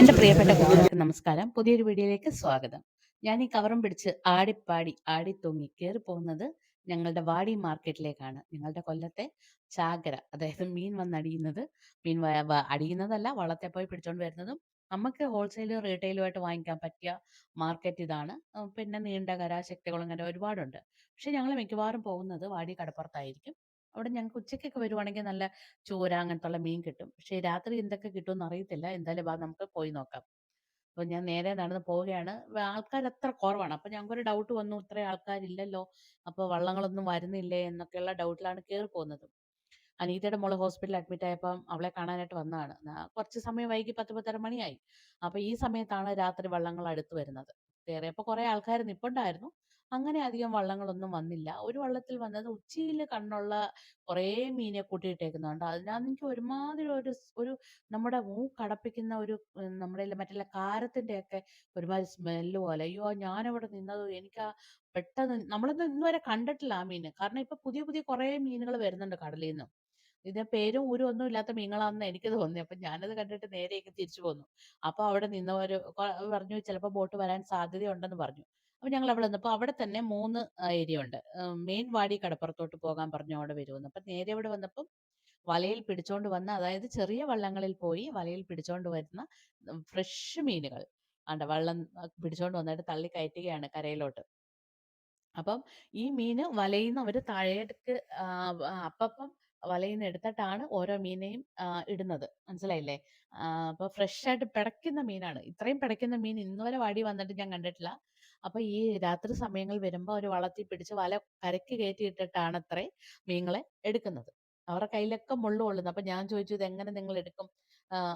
എന്റെ പ്രിയപ്പെട്ട കുട്ടികൾക്ക് നമസ്കാരം. പുതിയൊരു വീഡിയോയിലേക്ക് സ്വാഗതം. ഞാൻ ഈ കവറും പിടിച്ച് ആടിപ്പാടി ആടിത്തൂങ്ങി കയറി പോകുന്നത് ഞങ്ങളുടെ വാടി മാർക്കറ്റിലേക്കാണ്. ഞങ്ങളുടെ കൊല്ലത്തെ ചാകര അതായത് മീൻ വന്നടിയുന്നത് മീൻ അടിയുന്നതല്ല വള്ളത്തെ പോയി പിടിച്ചോണ്ട് വരുന്നതും നമുക്ക് ഹോൾസെയിലും റീറ്റെയിലും ആയിട്ട് വാങ്ങിക്കാൻ പറ്റിയ മാർക്കറ്റ് ഇതാണ്. പിന്നെ പിന്നെ നീണ്ടകര ശക്തികുളങ്ങര ഒരുപാടുണ്ട്. പക്ഷെ ഞങ്ങൾ മിക്കവാറും പോകുന്നത് വാടി കടപ്പുറത്തായിരിക്കും. അവിടെ ഞങ്ങൾക്ക് ഉച്ചയ്ക്കൊക്കെ വരുവാണെങ്കിൽ നല്ല ചോര അങ്ങനത്തുള്ള മീൻ കിട്ടും. പക്ഷേ രാത്രി എന്തൊക്കെ കിട്ടുമെന്ന് അറിയത്തില്ല. എന്തായാലും വാ നമുക്ക് പോയി നോക്കാം. അപ്പൊ ഞാൻ നേരെ നടന്ന് പോവുകയാണ്. ആൾക്കാർ അത്ര കുറവാണ്. അപ്പൊ ഞങ്ങൾക്കൊരു ഡൗട്ട് വന്നു. ഇത്രയും ആൾക്കാരില്ലല്ലോ. അപ്പോൾ വള്ളങ്ങളൊന്നും വരുന്നില്ലേ എന്നൊക്കെയുള്ള ഡൗട്ടിലാണ് കേറി പോകുന്നത്. അനീതയുടെ മോൾ ഹോസ്പിറ്റലിൽ അഡ്മിറ്റ് ആയപ്പം അവളെ കാണാനായിട്ട് വന്നതാണ്. കുറച്ച് സമയം വൈകി 10, 10:30 മണിയായി. അപ്പൊ ഈ സമയത്താണ് രാത്രി വള്ളങ്ങൾ അടുത്ത് വരുന്നത്. കേറിയപ്പോൾ കുറെ ആൾക്കാർ നിപ്പുണ്ടായിരുന്നു. അങ്ങനെ അധികം വള്ളങ്ങളൊന്നും വന്നില്ല. ഒരു വള്ളത്തിൽ വന്നത് ഉച്ചയിൽ കണ്ണുള്ള കുറേ മീനെ കൂട്ടിയിട്ടേക്കുന്നത് കണ്ടു. എനിക്ക് ഒരുമാതിരി ഒരു ഒരു നമ്മുടെ മൂക്കടപ്പിക്കുന്ന ഒരു നമ്മുടെ മറ്റുള്ള മറ്റുള്ള കാരത്തിന്റെയൊക്കെ ഒരുമാതിരി സ്മെല്ല് പോലെ. അയ്യോ! ഞാനവിടെ നിന്നത് എനിക്ക് ആ പെട്ടെന്ന് നമ്മളൊന്നും ഇന്നുവരെ കണ്ടിട്ടില്ല ആ മീന്. കാരണം ഇപ്പൊ പുതിയ പുതിയ കുറേ മീനുകൾ വരുന്നുണ്ട് കടലീന്ന്. ഇതിന് പേരും ഊരും ഒന്നും ഇല്ലാത്ത മീനുകളാണെന്ന് എനിക്ക് തോന്നി. അപ്പൊ ഞാനത് കണ്ടിട്ട് നേരെ ഇങ്ങ് തിരിച്ചു പോന്നു. അപ്പൊ അവിടെ നിന്നവര് പറഞ്ഞു ചിലപ്പോ ബോട്ട് വരാൻ സാധ്യതയുണ്ടെന്ന് പറഞ്ഞു. അപ്പൊ ഞങ്ങൾ അവിടെ നിന്നപ്പോ അവിടെ തന്നെ മൂന്ന് ഏരിയ ഉണ്ട്. മെയിൻ വാടി കടപ്പുറത്തോട്ട് പോകാൻ പറഞ്ഞു അവിടെ വരുമെന്ന്. അപ്പൊ നേരെ ഇവിടെ വന്നപ്പം വലയിൽ പിടിച്ചോണ്ട് വന്ന അതായത് ചെറിയ വള്ളങ്ങളിൽ പോയി വലയിൽ പിടിച്ചോണ്ട് വരുന്ന ഫ്രഷ് മീനുകൾ. ആണ്ട വള്ളം പിടിച്ചോണ്ട് വന്നിട്ട് തള്ളി കയറ്റുകയാണ് കരയിലോട്ട്. അപ്പം ഈ മീന് വലയിൽ നിന്ന് അവർ താഴേക്ക് ആഹ് വ നിന്ന് എടുത്തിട്ടാണ് ഓരോ മീനെയും ഇടുന്നത്. മനസ്സിലായില്ലേ? അപ്പൊ ഫ്രഷ് ആയിട്ട് പിടയ്ക്കുന്ന മീനാണ്. ഇത്രയും പിടയ്ക്കുന്ന മീൻ ഇന്നുവരെ വാടി വന്നിട്ട് ഞാൻ കണ്ടിട്ടില്ല. അപ്പൊ ഈ രാത്രി സമയങ്ങൾ വരുമ്പോൾ ഒരു വള്ളത്തിൽ പിടിച്ച് വല കരയ്ക്ക് കയറ്റിയിട്ടിട്ടാണത്രേ മീനുകളെ എടുക്കുന്നത്. അവരുടെ കയ്യിലൊക്കെ മുള്ളു കൊള്ളുന്നു. അപ്പൊ ഞാൻ ചോദിച്ചു ഇത് എങ്ങനെ നിങ്ങൾ എടുക്കും?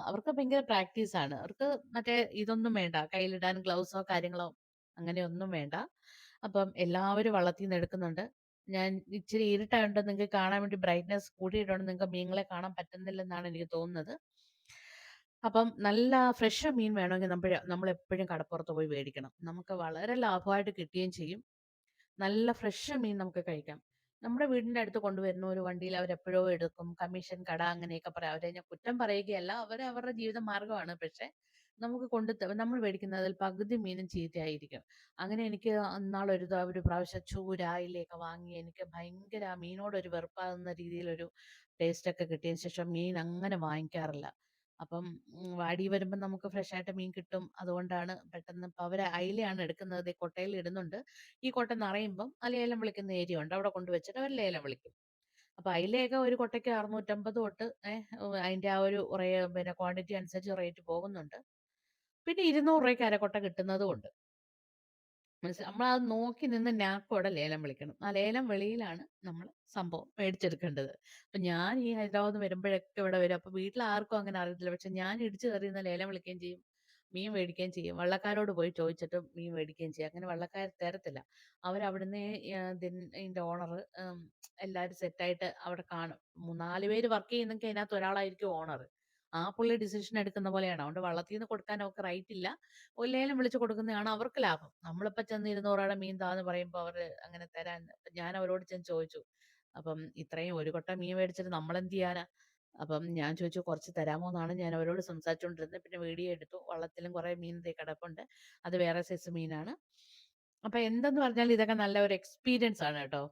അവർക്ക് ഭയങ്കര പ്രാക്ടീസ് ആണ്. അവർക്ക് മറ്റേ ഇതൊന്നും വേണ്ട. കയ്യിലിടാൻ ഗ്ലൗസോ കാര്യങ്ങളോ അങ്ങനെ ഒന്നും വേണ്ട. അപ്പം എല്ലാവരും വള്ളത്തീന്ന് എടുക്കുന്നുണ്ട്. ഞാൻ ഇച്ചിരി ഇരുട്ടായോണ്ട് നിങ്ങൾക്ക് കാണാൻ വേണ്ടി ബ്രൈറ്റ്നസ് കൂട്ടിയിട്ടോണ്ട് നിങ്ങൾക്ക് മീനുകളെ കാണാൻ പറ്റുന്നില്ലെന്നാണ് എനിക്ക് തോന്നുന്നത്. അപ്പം നല്ല ഫ്രഷ് മീൻ വേണമെങ്കിൽ നമ്മൾ നമ്മൾ എപ്പോഴും കടപ്പുറത്ത് പോയി മേടിക്കണം. നമുക്ക് വളരെ ലാഭമായിട്ട് കിട്ടുകയും ചെയ്യും. നല്ല ഫ്രഷ് മീൻ നമുക്ക് കഴിക്കാം. നമ്മുടെ വീടിന്റെ അടുത്ത് കൊണ്ടുവരുന്ന ഒരു വണ്ടിയിൽ അവരെപ്പോഴോ എടുക്കും. കമ്മീഷൻ കട അങ്ങനെയൊക്കെ പറയും. അവരെ ഞാൻ കുറ്റം പറയുകയല്ല. അവർ അവരുടെ ജീവിത മാർഗമാണ് പക്ഷേ നമുക്ക് കൊണ്ട് നമ്മൾ മേടിക്കുന്നതിൽ പകുതി മീനും ചീത്തയായിരിക്കും. അങ്ങനെ എനിക്ക് അന്നാളൊരു ദാ- ഒരു പ്രാവശ്യം ചൂര, അയിലയൊക്കെ വാങ്ങി എനിക്ക് ഭയങ്കര ആ മീനോടൊരു വെറുപ്പാകുന്ന രീതിയിലൊരു ടേസ്റ്റ് ഒക്കെ കിട്ടിയതിന് ശേഷം മീൻ അങ്ങനെ വാങ്ങിക്കാറില്ല. അപ്പം വാടി വരുമ്പം നമുക്ക് ഫ്രഷ് ആയിട്ട് മീൻ കിട്ടും. അതുകൊണ്ടാണ് പെട്ടെന്ന് ഇപ്പൊ അവർ അയിലയാണ് എടുക്കുന്നത്. ഈ കൊട്ടയിൽ ഇടുന്നുണ്ട്. ഈ കൊട്ട നിറയുമ്പം ആ ലേലം വിളിക്കുന്ന ഏരിയ ഉണ്ട്. അവിടെ കൊണ്ടുവച്ചിട്ട് അവർ ലേലം വിളിക്കും. അപ്പൊ അയിലയൊക്കെ ഒരു കൊട്ടയ്ക്ക് 650 തൊട്ട് ഏഹ് അതിന്റെ ആ ഒരു പിന്നെ ക്വാണ്ടിറ്റി അനുസരിച്ച് റേറ്റ് പോകുന്നുണ്ട്. പിന്നെ 200 രൂപയ്ക്ക് അരക്കൊട്ട കിട്ടുന്നതും ഉണ്ട്. നമ്മൾ അത് നോക്കി നിന്ന് നാക്കോടെ ലേലം വിളിക്കണം. ആ ലേലം വെളിയിലാണ് നമ്മൾ സംഭവം മേടിച്ചെടുക്കേണ്ടത്. അപ്പൊ ഞാൻ ഈ ഹൈദരാബാദ് വരുമ്പോഴൊക്കെ ഇവിടെ വരും. അപ്പൊ വീട്ടിൽ ആർക്കും അങ്ങനെ അറിയത്തില്ല. പക്ഷെ ഞാൻ ഇടിച്ചു കയറി നിന്ന് ലേലം വിളിക്കുകയും ചെയ്യും. മീൻ മേടിക്കുകയും ചെയ്യും. വള്ളക്കാരോട് പോയി ചോദിച്ചിട്ട് മീൻ മേടിക്കുകയും ചെയ്യും. അങ്ങനെ വള്ളക്കാർ തരത്തില്ല. അവരവിടുന്ന് ഇതിന്റെ ഓണർ ഓണർ സെറ്റ് സെറ്റായിട്ട് അവിടെ കാണും. മൂന്നാൽ പേര് വർക്ക് ചെയ്യുന്നെങ്കിൽ അതിനകത്ത് ഒരാളായിരിക്കും ഓണറ്. ആ പുള്ളി ഡിസിഷൻ എടുക്കുന്ന പോലെയാണ്. അതുകൊണ്ട് വള്ളത്തിൽ നിന്ന് കൊടുക്കാൻ അവർക്ക് റൈറ്റ് ഇല്ല. ലേലം വിളിച്ചു കൊടുക്കുന്നതാണ് അവർക്ക് ലാഭം. നമ്മളിപ്പോ ചെന്ന് ഇരുന്നൂറാടെ മീൻ താന്ന് പറയുമ്പോൾ അവർ അങ്ങനെ തരാൻ ഞാൻ അവരോട് ചെന്ന് ചോദിച്ചു. അപ്പം ഇത്രയും ഒരു കൊട്ട മീൻ മേടിച്ചിട്ട് നമ്മൾ എന്ത് ചെയ്യാനാ? അപ്പം ഞാൻ ചോദിച്ചു കുറച്ച് തരാമോ എന്നാണ് ഞാൻ അവരോട് സംസാരിച്ചുകൊണ്ടിരുന്നത്. പിന്നെ വീഡിയോ എടുത്തു. വള്ളത്തിലും കുറെ മീൻ കിടപ്പുണ്ട്. അത് വേറെ സൈസ് മീനാണ്. അപ്പൊ എന്തെന്ന് പറഞ്ഞാൽ ഇതൊക്കെ നല്ല ഒരു എക്സ്പീരിയൻസ് ആണ് കേട്ടോ.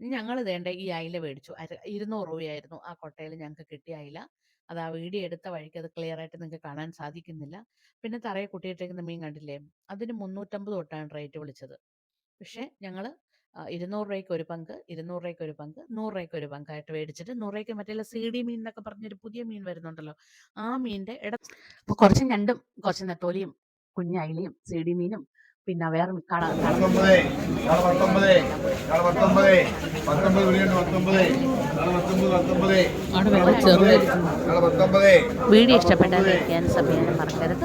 ഞങ്ങൾ വേണ്ട ഈ അയില മേടിച്ചു. ഇരുന്നൂറ് 200 രൂപയായിരുന്നു ആ കൊട്ടയിൽ ഞങ്ങൾക്ക് കിട്ടിയ അയില. അത് ആ വീഡിയോ എടുത്ത വഴിക്ക് അത് ക്ലിയർ ആയിട്ട് നിങ്ങൾക്ക് കാണാൻ സാധിക്കുന്നില്ല. പിന്നെ തറയിൽ കൊട്ടിയിട്ടേക്കുന്ന മീൻ കണ്ടില്ലേ? അതിന് 350 തൊട്ടാണ് റേറ്റ് വിളിച്ചത്. പക്ഷേ ഞങ്ങൾ ഇരുന്നൂറ് 200 രൂപയ്ക്ക് ഒരു പങ്ക്, 200 രൂപയ്ക്ക് ഒരു പങ്ക്, നൂറ് രൂപയ്ക്ക് ഒരു പങ്കായിട്ട് മേടിച്ചിട്ട് നൂറ് രൂപയ്ക്ക് മറ്റേ സി ഡി മീൻ എന്നൊക്കെ പറഞ്ഞൊരു പുതിയ മീൻ വരുന്നുണ്ടല്ലോ. ആ മീനിന്റെ ഇട അപ്പൊ കുറച്ച് ഞണ്ടും കുറച്ച് നെത്തോലിയും കുഞ്ഞ അയിലയും ഡി മീനും പിന്നെ വേറെ പത്തൊമ്പത് പത്തൊമ്പത് പത്തൊമ്പത് പത്തൊമ്പത് വീഡിയോ ഇഷ്ടപ്പെട്ടാൽ ലൈക്ക് ചെയ്യാൻ മറക്കരുത്.